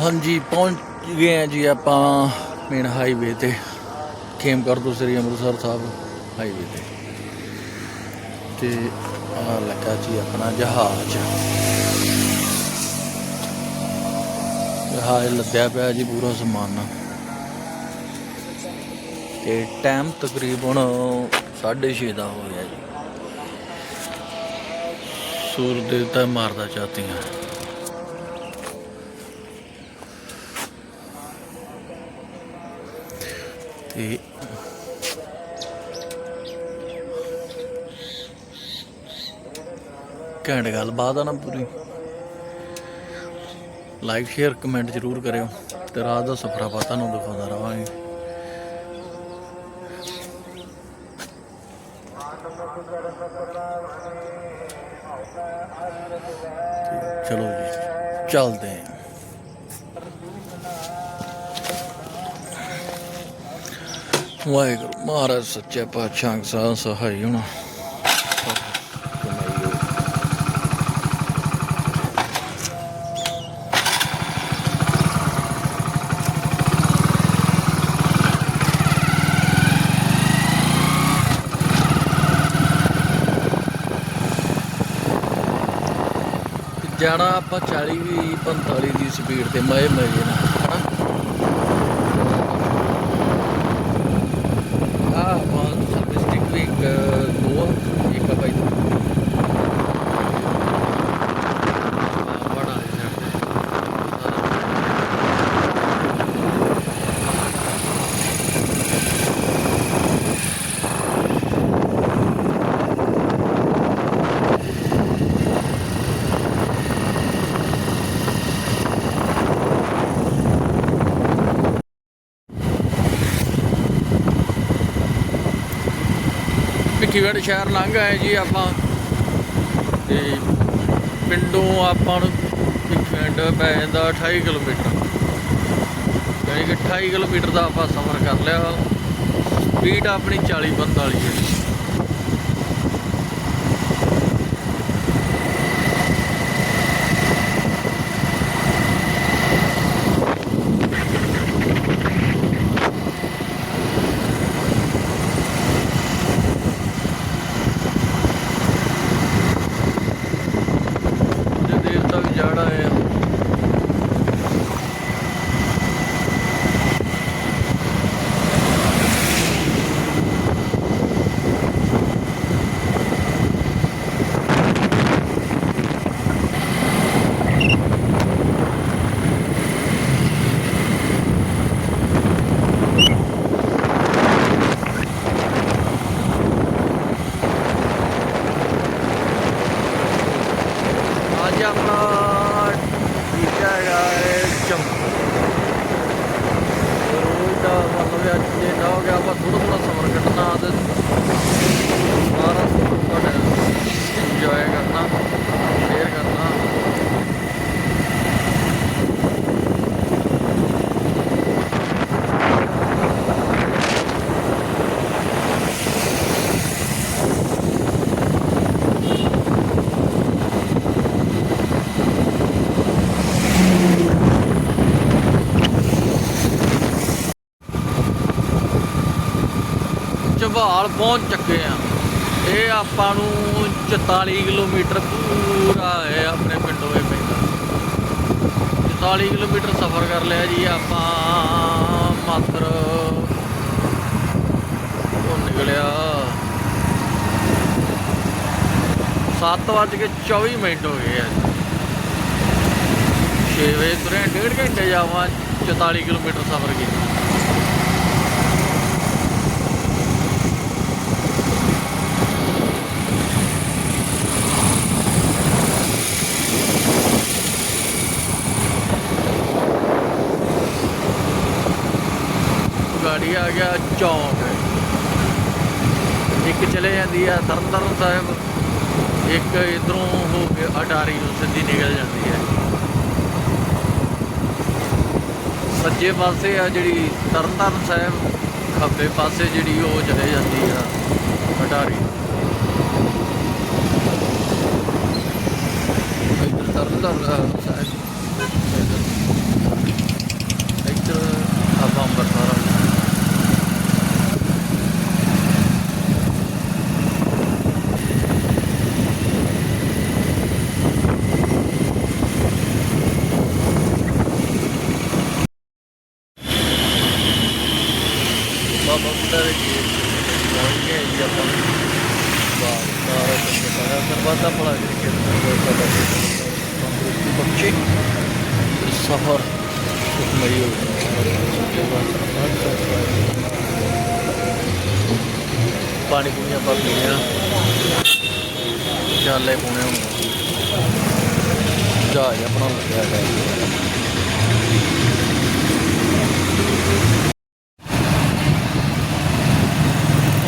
ਹਾਂਜੀ, ਪਹੁੰਚ ਗਏ ਆ ਜੀ ਆਪਾਂ ਮੇਨ ਹਾਈਵੇ ਤੇ ਖੇਮਕਰ ਤੋਂ ਸ੍ਰੀ ਅੰਮ੍ਰਿਤਸਰ ਸਾਹਿਬ ਹਾਈਵੇ ਤੇ। ਤੇ ਆ ਲੱਗਾ ਜੀ ਆਪਣਾ ਜਹਾਜ਼। ਜਹਾਜ਼ ਲੱਦਿਆ ਪਿਆ ਜੀ ਪੂਰਾ ਸਮਾਨ। ਨਾਲ ਤੇ ਟਾਈਮ ਤਕਰੀਬਨ 6:30 ਦਾ ਹੋ ਗਿਆ ਜੀ। ਸੂਰਜ ਦੇਵਤਾ ਮਾਰਦਾ ਚਾਤੀਆਂ। ਤੇ ਘੈਂਟ ਗੱਲਬਾਤ ਆ ਨਾ ਪੂਰੀ। ਲਾਈਕ ਸ਼ੇਅਰ ਕਮੈਂਟ ਜ਼ਰੂਰ ਕਰਿਓ ਤੇ ਰਾਤ ਦਾ ਸਫਰ ਆਪਾਂ ਤੁਹਾਨੂੰ ਦਿਖਾਉਂਦਾ ਰਵਾਂਗੇ। ਚਲੋ ਜੀ, ਚੱਲਦੇ ਹਾਂ। ਵਾਹਿਗੁਰੂ, ਮਹਾਰਾਜ ਸੱਚੇ ਪਾਤਸ਼ਾਹ ਸਾਹ ਸਹਾਈ ਹੋਣਾ। ਜਾਣਾ ਆਪਾਂ 40 ਵੀ 45 ਦੀ ਸਪੀਡ ਤੇ ਮਏ ਮਏ ਨਾਲ ਹਨਾ ਆ ਮਾਨ ਸਰਵਿਸ ਸਟਿਕ ਵੀ ਇੱਕ ਦੋ ਆ, ਇੱਕ ਆ ਭਾਈ ਬੜਾ ਹੈ ਭਿੱਖੀਵਿੰਡ ਸ਼ਹਿਰ ਲੰਘ ਆਏ ਜੀ ਆਪਾਂ। ਤੇ ਪਿੰਡੋਂ ਆਪਾਂ ਨੂੰ ਪਿੰਡ ਪੈ ਜਾਂਦਾ 28 ਕਿਲੋਮੀਟਰ। ਯਾਨੀ ਕਿ 28 ਕਿਲੋਮੀਟਰ ਦਾ ਆਪਾਂ ਸਫ਼ਰ ਕਰ ਲਿਆ। ਸਪੀਡ ਆਪਣੀ 40 45 ਹੈ ਤੇ ਦੇਰ ਦਾ ਵੀ ਜਾੜਾ ਹੈ ਅੱਜ ਆਪਣਾ ਟੀਚਾ ਹੈਗਾ ਹੈ ਚਮ ਰੋਜ਼ ਦਾ ਮਤਲਬ ਹੈ ਅੱਜ ਜੇ ਨਾ ਹੋ ਗਿਆ ਆਪਾਂ ਥੋੜਾ ਥੋੜਾ ਸਬਰ ਕੱਟਣਾ ਤੇ ਸਾਰਾ ਸਫ਼ਰ ਤੁਹਾਡਾ ਇੰਜੋਏ ਕਰਨਾ ਸ਼ੇਅਰ ਕਰਨਾ ਝਬਾਲ ਪਹੁੰਚ ਚੁੱਕੇ ਆ। ਇਹ ਆਪਾਂ ਨੂੰ 44 ਕਿਲੋਮੀਟਰ ਪੂਰਾ ਹੈ ਆਪਣੇ ਪਿੰਡੋਂ ਇਹ ਪੈਂਦਾ 44 ਕਿਲੋਮੀਟਰ ਸਫ਼ਰ ਕਰ ਲਿਆ ਜੀ ਆਪਾਂ, ਮਾਤਰ। ਉਹ ਨਿਕਲਿਆ। 7 ਵੱਜ ਕੇ 24 ਮਿੰਟ ਹੋ ਗਏ ਆ 6 ਵਜੇ ਤੁਰੇ ਡੇਢ ਘੰਟੇ ਜਾਵਾਂ 44 ਕਿਲੋਮੀਟਰ ਸਫ਼ਰ ਕੀਤਾ ਗਾੜੀ ਆ ਗਿਆ ਚੌਂਕ ਇੱਕ ਚਲੇ ਜਾਂਦੀ ਆ ਤਰਨਤਾਰਨ ਸਾਹਿਬ, ਇੱਕ ਇਧਰੋਂ ਹੋ ਕੇ ਅਟਾਰੀ ਨੂੰ ਸਿੱਧੀ ਨਿਕਲ ਜਾਂਦੀ ਹੈ। ਸੱਜੇ ਪਾਸੇ ਆ ਜਿਹੜੀ ਤਰਨਤਾਰਨ ਸਾਹਿਬ, ਖੱਬੇ ਪਾਸੇ ਜਿਹੜੀ ਉਹ ਚਲੇ ਜਾਂਦੀ ਆ ਅਟਾਰੀ। ਇੱਧਰ ਤਰਨਤਾਰਨ ਸਾਹਿਬ ਇੱਧਰ ਆਪਾਂ ਅੰਮ੍ਰਿਤਸਰ ਬਾਬਾ ਬੁੱਢਾ ਦੇ ਗੇਟ ਪਹੁੰਚ ਗਏ ਜੀ ਆਪਾਂ ਬਾਹਰ ਸਾਰਾ ਕੁਝ ਪਤਾ ਸਰਬੱਤ ਦਾ ਭਲਾ ਕਰੀ ਕੇ ਸਾਡਾ ਤੰਦਰੁਸਤੀ ਬਖਸ਼ੇ ਸਫਰ ਪਾਣੀ ਪੂਣੀ ਆਪਾਂ ਪੀਣੇ ਆ ਚਾਲੇ ਪੂਣੇ ਹੁਣ ਜਹਾਜ਼ ਆਪਣਾ ਲੱਗਿਆ ਹੈ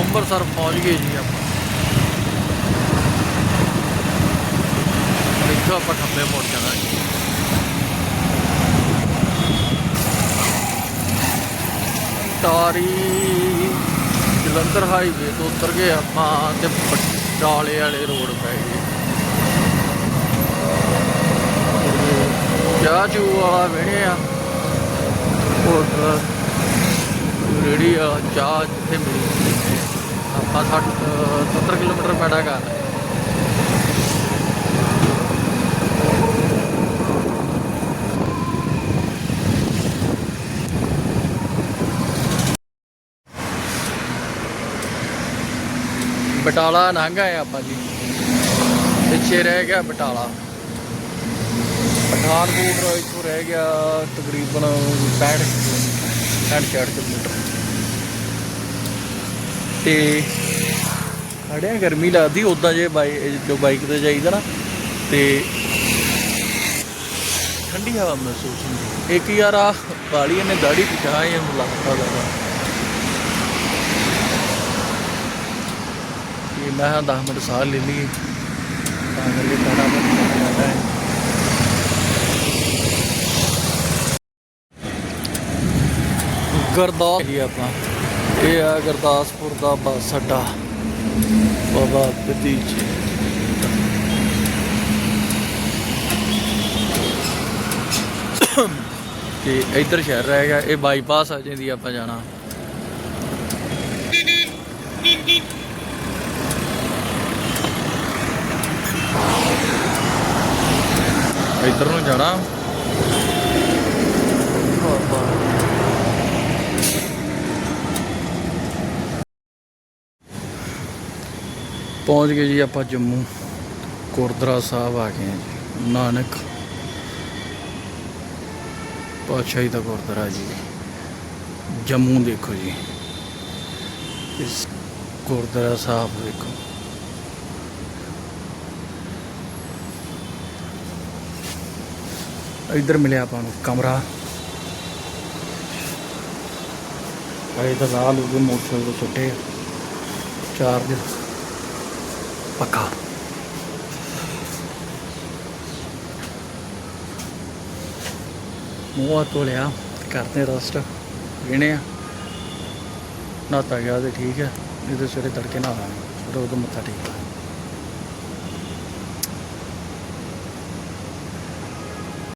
ਅੰਮ੍ਰਿਤਸਰ ਪਹੁੰਚ ਗਏ ਜੀ ਆਪਾਂ। ਇੱਥੋਂ ਆਪਾਂ ਖੱਬੇ ਮੁੜ ਜਾਣਾ ਜੀ। ਟਾਰੀ ਜਲੰਧਰ ਹਾਈਵੇ ਤੋਂ ਉਤਰ ਗਏ ਆਪਾਂ ਤੇ ਬਟਾਲੇ ਵਾਲੇ ਰੋਡ ਪੈ ਗਏ। ਚਾਹ ਚੂ ਵਾਲਾ ਵੇਣੇ ਆ। ਉਹ ਰੇੜੀ ਆ, ਚਾਹ ਜਿੱਥੇ ਮਿਲੀ। ਆਪਾਂ 60 70 ਕਿਲੋਮੀਟਰ ਪੈੜਾ ਕਰ ਬਟਾਲਾ ਲੰਘਾ ਆਏ ਆਪਾਂ ਜੀ। ਪਿੱਛੇ ਰਹਿ ਗਿਆ ਬਟਾਲਾ। ਪਠਾਨਕੋਟ ਇੱਥੋਂ ਰਹਿ ਗਿਆ ਤਕਰੀਬਨ 65 ਕਿਲੋਮੀਟਰ 66 ਕਿਲੋਮੀਟਰ। ਤੇ ਖੜਿਆ ਗਰਮੀ ਲੱਗਦੀ ਉਦਾਂ ਜੇ ਬਾਈ ਜੋ ਬਾਈਕ ਤੇ ਜਾਈਦਾ ਨਾ, ਤੇ ਠੰਡੀ ਹਵਾ ਮਹਿਸੂਸ ਹੁੰਦੀ। ਇੱਕ ਯਾਰ ਆ ਬਾਲੀ ਨੇ ਦਾੜੀ ਪਿਛਾ ਇਹਨੂੰ ਲੱਗਦਾ ਲੱਗਾ ਕਿ ਮੈਂ ਕਿਹਾ 10 ਮਿੰਟ ਸਾਹ ਲੈ ਲਈ ਤਾਂ ਕਰਕੇ ਕਾੜਾ ਬੰਦਾ ਹੈ। ਗੁਰਦਾਸ ਜੀ ਆਪਾਂ। ਇਹ ਆ ਗੁਰਦਾਸਪੁਰ ਦਾ ਬੱਸ ਅੱਡਾ। ਬਾਬਾ ਬਦੀ ਤੇ ਇੱਧਰ ਸ਼ਹਿਰ ਰਹਿ ਗਿਆ। ਇਹ ਬਾਈਪਾਸ ਆ ਜਾਂਦੀ ਆਪਾਂ ਜਾਣਾ। ਇੱਧਰ ਨੂੰ ਜਾਣਾ। ਬਾਬਾ ਪਹੁੰਚ ਗਏ ਜੀ ਆਪਾਂ ਜੰਮੂ। ਗੁਰਦੁਆਰਾ ਸਾਹਿਬ ਆ ਗਏ ਹਾਂ ਜੀ। ਨਾਨਕ ਪਾਤਸ਼ਾਹੀ ਦਾ ਗੁਰਦੁਆਰਾ ਜੀ। ਜੰਮੂ ਦੇਖੋ ਜੀ। ਇਸ ਗੁਰਦੁਆਰਾ ਸਾਹਿਬ ਦੇਖੋ। ਇੱਧਰ ਮਿਲਿਆ ਆਪਾਂ ਨੂੰ, ਕਮਰਾ। ਇਹ ਤਾਂ ਰਾਹ ਲੋਗੇ ਮੋਟਰਸਾਈਕਲ ਤੋਂ ਸੁੱਟੇ ਚਾਰਜ। ਪੱਕਾ। ਮੂੰਹ ਹੱਥ ਧੋ ਲਿਆ, ਕਰਦੇ ਰਸਟ ਗਿਣੇ ਆ। ਨਹਾਤਾ ਗਿਆ ਤੇ ਠੀਕ ਹੈ ਨਹੀਂ ਤੇ ਸਵੇਰੇ ਤੜਕੇ ਨਹਾਵਾਂਗੇ ਫਿਰ ਉਦੋਂ ਮੱਥਾ ਟੇਕ